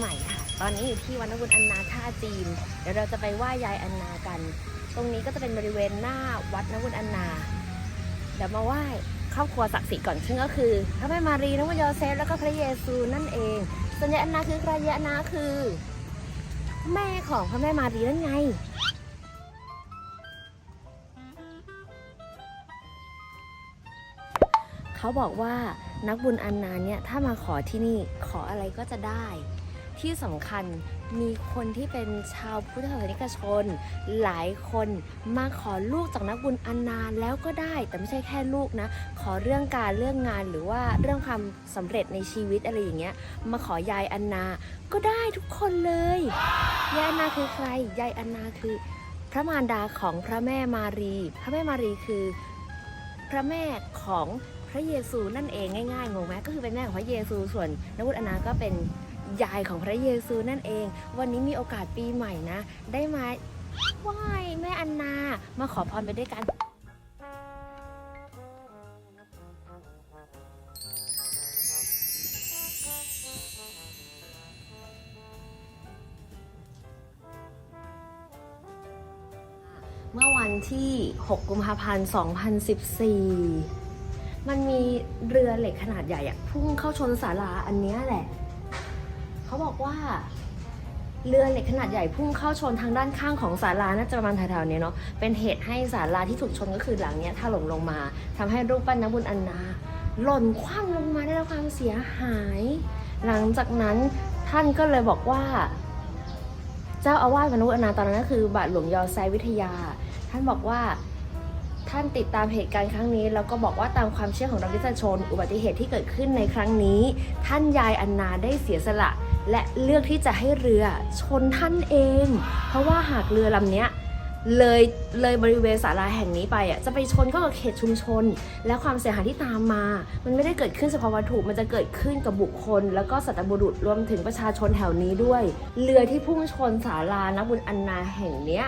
ใหม่ค่ะ ตอนนี้อยู่ที่วัดนบุญอันนาท่าจีน เดี๋ยวเราจะไปไหว้ยายอันนากัน ตรงนี้ก็จะเป็นบริเวณหน้าวัดนบุญอันนา เดี๋ยวมาไหว้ครอบครัวศักดิ์สิทธิ์ก่อนซึ่งก็คือพระแม่มารีนพยเซฟแล้วก็พระเยซูนั่นเอง ส่วนยายอันนาคือใครยายอันนาคือ แม่ของพระแม่มารีนั่นไงเขาบอกว่านักบุญอันนาเนี่ยถ้ามาขอที่นี่ขออะไรก็จะได้ ที่สำคัญมีคนที่เป็นชาวพุทธศาสนิกชน หลายคนมาขอลูกจากนักบุญอันนาแล้วก็ได้ แต่ไม่ใช่แค่ลูกนะ ขอเรื่องการเรื่องงานหรือว่าเรื่องความสำเร็จในชีวิตอะไรอย่างเงี้ยมาขอยายอันนาก็ได้ทุกคนเลยยายอันนาคือใครยายอันนาคือ พระมารดาของพระแม่มารี พระแม่มารีคือ พระแม่ของพระเยซูนั่นเองง่ายๆงงไหมก็คือเป็นแม่ของพระเยซูส่วนนวุฒอนาก็เป็น ยายของพระเยซูนั่นเอง วันนี้มีโอกาสปีใหม่นะ ได้มาไหว้แม่อันนา มาขอพรไปด้วยกัน เมื่อวันที่ 6 กุมภาพันธ์ 2014 มันมีเรือเหล็กขนาดใหญ่อะพุ่งเข้าชนศาลาอันเนี้ยแหละ เขาบอกว่าเรือเหล็กขนาดใหญ่พุ่งเข้าชนทางด้านข้างของศาลาน่าจะประมาณแถวๆนี้เนาะ เป็นเหตุให้ศาลาที่ถูกชนก็คือหลังเนี้ยถล่มลงมาทำให้รูปปั้นนักบุญอันนา หล่นคว่ำลงมาได้รับความเสียหาย หลังจากนั้นท่านก็เลยบอกว่า เจ้าอาวาสมนุษย์อนาตอนนั้นก็คือบาทหลวงยอไซวิทยา ท่านบอกว่า ท่านติดตามเหตุการณ์ครั้งนี้ แล้วก็บอกว่าตามความเชื่อของเราประชาชน อุบัติเหตุที่เกิดขึ้นในครั้งนี้ ท่านยายอันนาได้เสียสละ และเลือกที่จะให้เรือชนท่านเอง เพราะว่าหากเรือลำเนี้ยเลยเลยบริเวณศาลาแห่งนี้ไปอะจะไปชนก็กับเขตชุมชน และความเสียหายที่ตามมา มันไม่ได้เกิดขึ้นเฉพาะวัตถุมันจะเกิดขึ้นกับบุคคล แล้วก็สัตว์บุรุษรวมถึงประชาชนแถวนี้ด้วย เรือที่พุ่งชนศาลานักบุญอันนาแห่งเนี้ย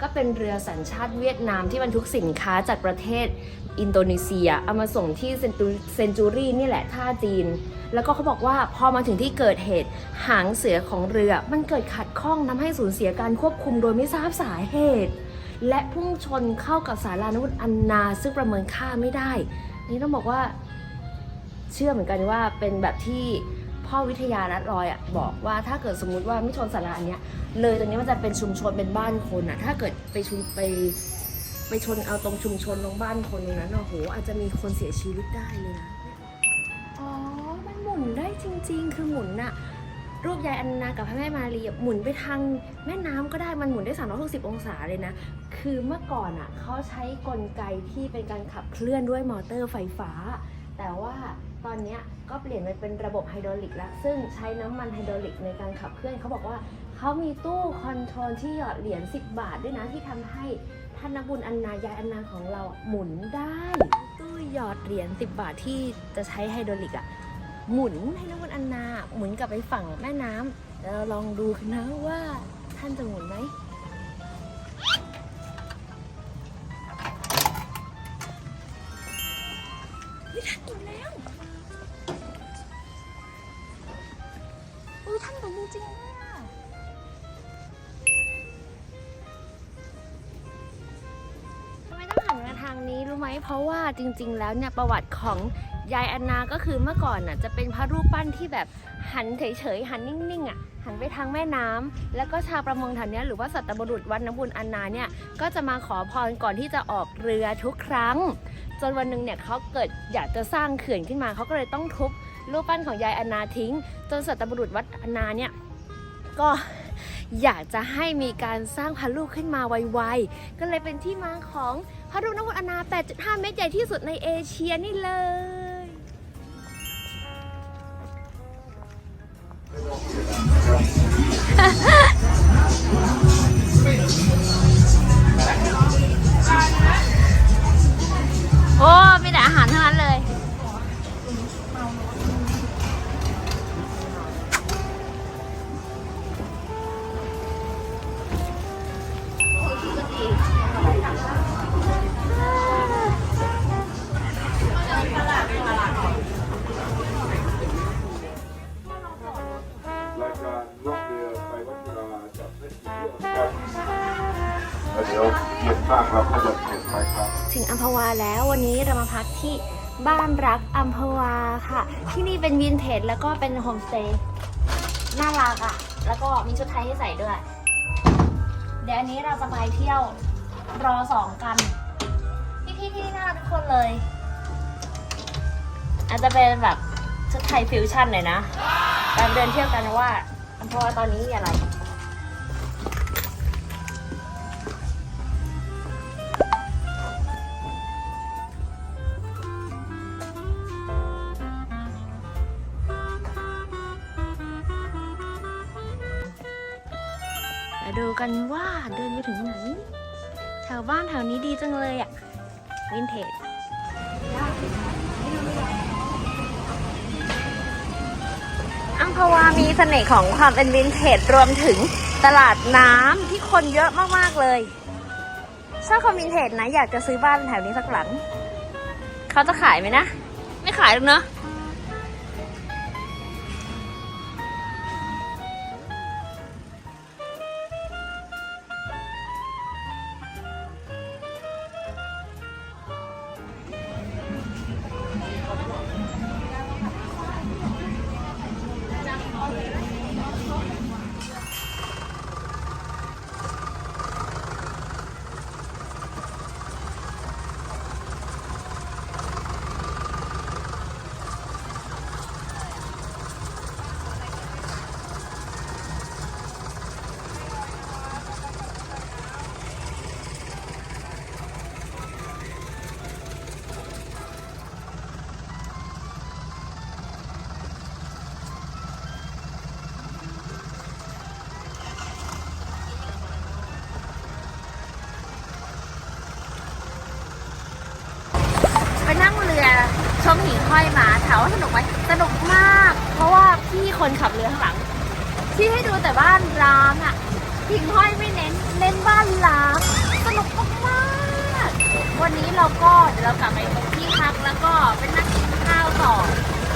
ก็เป็นเรือสัญชาติเวียดนามที่บรรทุกสินค้าจากประเทศอินโดนีเซีย เอามาส่งที่เซนตูเซนจูรี่นี่แหละท่าจีน แล้วก็เขาบอกว่าพอมาถึงที่เกิดเหตุหางเสือของเรือ มันเกิดขัดข้องทำให้สูญเสียการควบคุมโดยไม่ทราบสาเหตุ และพุ่งชนเข้ากับสารานุษอันนา ซึ่งประเมินค่าไม่ได้นนี้ต้องบอกว่าเชื่อเหมือนกันว่าเป็นแบบที่ พ่อวิทยารัตน์รอยอะบอกว่าถ้าเกิดสมมุติว่าม่ชนสาราอันเนี้ยเลยตรงนี้มันจะเป็นชุมชนเป็นบ้านคนอะถ้าเกิดไปชุมไปไปชนเอาตรงชุมชนตรงบ้านคนตรงนั้นอะโหอาจจะมีคนเสียชีวิตได้เลยนะอ๋อมันหมุนได้จริง ๆ คือหมุนอะรูปยายอันนากับพระแม่มารีหมุนไปทางแม่น้ำก็ได้มันหมุนได้360องศาเลยนะ คือเมื่อก่อนอะเขาใช้กลไกที่เป็นการขับเคลื่อนด้วยมอเตอร์ไฟฟ้า แต่ว่า ตอนนี้ก็เปลี่ยนไปเป็นระบบไฮดรอลิกแล้ว ซึ่งใช้น้ำมันไฮดรอลิกในการขับเคลื่อนเขาบอกว่าเขามีตู้คอนโทรลที่หยอดเหรียญ 10 บาทด้วยนะที่ทำให้ท่านนบุญอันนายายอันนาของเราหมุนได้ ตู้หยอดเหรียญ 10 บาทที่จะใช้ไฮดรอลิกอะหมุนให้นบุญอันนาหมุนกลับไปฝั่งแม่น้ำแล้วเราลองดูกันนะว่าท่านจะหมุนไหมนี่ท่านอยู่แล้ว เออท่านหมุนจริงๆทำไมต้องหันมาทางนี้รู้ไหมเพราะว่าจริง ๆ แล้วเนี่ยประวัติของยายอันนาก็คือเมื่อก่อนน่ะจะเป็นพระรูปปั้นที่แบบหันเฉยๆหันนิ่งๆอะหันไปทางแม่น้ำแล้วก็ชาวประมงแถวนี้หรือว่าสัตบุรุษวัดน้ำบุญอันนาเนี่ยก็จะมาขอพรก่อนที่จะออกเรือทุกครั้ง จนวันหนึ่งเนี่ยเขาเกิดอยากจะสร้างเขื่อนขึ้นมาเขาก็เลยต้องทุบ รูปปั้นของยายอนนาทิ้ง จนสัตบุรุษวัดอนนาเนี่ยก็อยากจะให้มีการสร้างพระลูกขึ้นมาไวๆ ก็เลยเป็นที่มาของพระรูปนักบุญอนา 8.5 เมตรใหญ่ที่สุดในเอเชียนี่เลยโอ้ พักที่บ้านรักอัมพวาค่ะ ที่นี่เป็นวินเทจแล้วก็เป็นโฮมสเตย์น่ารักอะ่ะ แล้วก็มีชุดไทยให้ใส่ด้วย เดี๋ยวอันนี้เราจะไปเที่ยวรอสองกัน พี่พี่ที่น่ารักทุกคนเลย อาจจะเป็นแบบชุดไทยฟิวชั่นหน่อยนะการเดินเที่ยวกันว่าอัมพวาตอนนี้มีอะไร มาดูกันว่าเดินไปถึงไหน แถวบ้านแถวนี้ดีจังเลยอะวินเทจอัมพวามีเสน่ห์ของความเป็นวินเทจรวมถึงตลาดน้ำที่คนเยอะมาก ๆ เลย ชอบความวินเทจนะ อยากจะซื้อบ้านแถวนี้สักหลัง เขาจะขายไหมนะ ไม่ขายหรอกเนาะ ชมหิ่งห้อยมาถามว่าสนุกไหมสนุกมาก เพราะว่าพี่คนขับเรือข้างหลัง ที่ให้ดูแต่บ้านร้างอะหิ่งห้อยไม่เน้นเน้นบ้านร้างสนุกมากๆวันนี้เราก็เดี๋ยวเรากลับไปที่พักแล้วก็ไปนั่งกินข้าวต่อ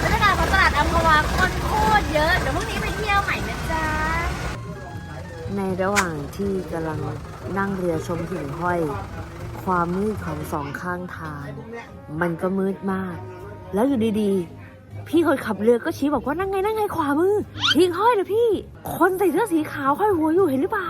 บรรยากาศของตลาดอัมพวาคนโคตรเยอะเดี๋ยวพรุ่งนี้ไปเที่ยวใหม่นะจ๊ะในระหว่างที่กำลังนั่งเรือชมหิ่งห้อย ความมืดของสองข้างทาง มันก็มืดมาก แล้วอยู่ดีๆ พี่คนขับเรือก็ชี้บอกว่านั่งไงนั่งไงขวามือหิ่งห้อยเลยพี่ คนใส่เสื้อสีขาวห้อยหัวอยู่เห็นหรือเปล่า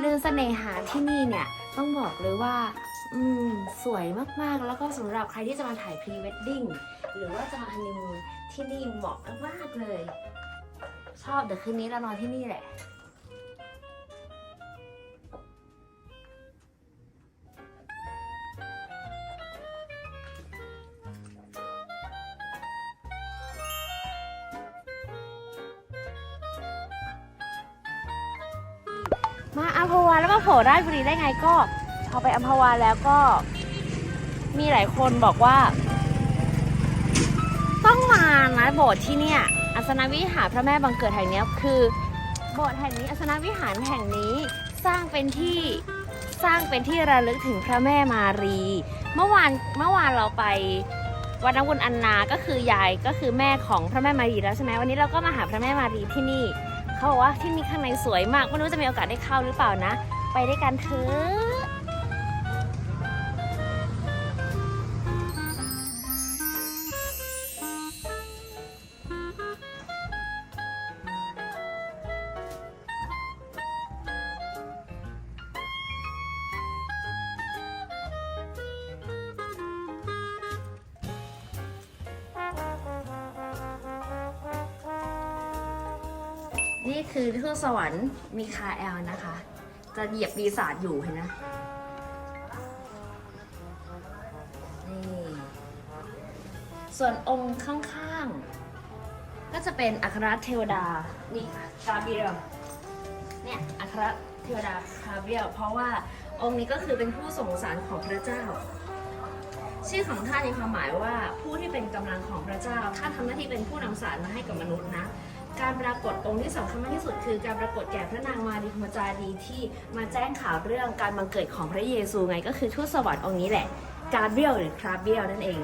เรือนเสน่หาที่นี่เนี่ยต้องบอกเลยว่า อืม สวยมากๆ แล้วก็สำหรับใครที่จะมาถ่ายพรีเวดดิ้งหรือว่าจะมาฮันนีมูนที่นี่เหมาะมากๆเลย ชอบเดี๋ยวคืนนี้เรานอนที่นี่แหละ มาอัมพวาแล้วมาโผล่ราชบุรีได้ไงก็พอไปอัมพวาแล้วก็ มีหลายคนบอกว่า ต้องมานะโบสถ์ที่เนี่ยอัศนวิหารพระแม่บังเกิดแห่งนี้คือโบสถ์แห่งนี้อัศนวิหารแห่งนี้สร้างเป็นที่สร้างเป็นที่ระลึกถึงพระแม่มารี เมื่อวานเมื่อวานเราไปวัดน้ำวนอันนา ก็คือยายก็คือแม่ของพระแม่มารีแล้วใช่ไหมวันนี้เราก็มาหาพระแม่มารีที่นี่ เขาบอกว่าที่นี่ข้างในสวยมากไม่รู้จะมีโอกาสได้เข้าหรือเปล่านะ ไปด้วยกันเถอะ นี่คือทูตสวรรค์มีคาแอลนะคะ จะเหยียบปีศาจอยู่เห็นนะนี่ส่วนองค์ข้างๆ ก็จะเป็นอัครเทวดา นี่ค่ะคาเบียลเนี่ยอัครเทวดาคาเบียลเพราะว่าองค์นี้ก็คือเป็นผู้ส่งสารของพระเจ้า ชื่อของท่านมีความหมายว่าผู้ที่เป็นกำลังของพระเจ้าท่านทำหน้าที่เป็นผู้นำสารมาให้กับมนุษย์นะ การปรากฏองค์ที่สำคัญมากที่สุดคือการปรากฏแก่พระนางมารีพมจารีที่มาแจ้งข่าวเรื่องการบังเกิดของพระเยซูไงก็คือทูตสวรรค์องค์นี้แหละ กาเบียลหรือคราเบียลนั่นเอง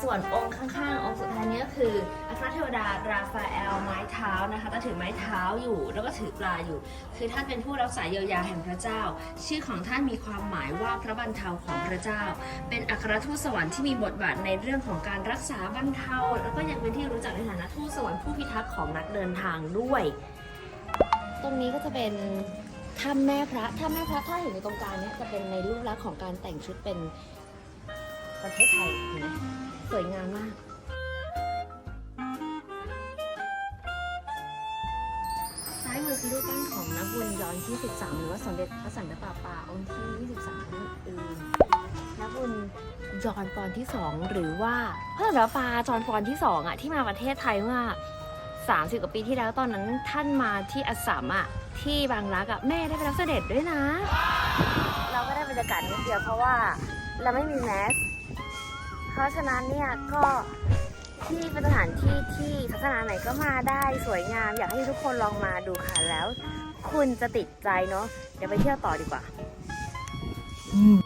ส่วนองค์ข้างๆ องค์สุดท้ายนี้ก็คืออัครเทวดาราฟาเอลไม้เท้านะคะแต่ถือไม้เท้าอยู่แล้วก็ถือปลาอยู่ คือท่านเป็นผู้รักษาเยียวยาแห่งพระเจ้า ชื่อของท่านมีความหมายว่าพระบรรเทาของพระเจ้า เป็นอัครทูตสวรรค์ที่มีบทบาทในเรื่องของการรักษาบรรเทา แล้วก็ยังเป็นที่รู้จักในฐานะทูตสวรรค์ผู้พิทักษ์ของนักเดินทางด้วย ตรงนี้ก็จะเป็นถ้ำแม่พระถ้ำแม่พระถ้าเห็นอยู่ตรงกลางเนี้ยจะเป็นในรูปลักษณ์ของการแต่งชุดเป็น ประเทศไทยเห็นไหมสวยงามมาก ซ้ายมือคือรูปปั้นของนักบุญย้อนที่ 13 หรือว่าสมเด็จพระสันตะปาปาองค์ที่ 23นั่นเองนักบุญจอนปอนที่ 2 หรือว่าพระสันตะปาจอนปอนที่2อะที่มาประเทศไทยเมื่อ30กว่าปีที่แล้วตอนนั้นท่านมาที่อัสสัมอะที่บางรักอะแม่ได้ไปรับเสด็จด้วยนะ เราก็ได้บรรยากาศนิดเดียวเพราะว่าเราไม่มีแมส เพราะฉะนั้นเนี่ยก็ที่เป็นสถานที่ที่ศาสนาไหนก็มาได้สวยงาม อยากให้ทุกคนลองมาดูค่ะแล้ว คุณจะติดใจเนาะเดี๋ยวไปเที่ยวต่อดีกว่า อืม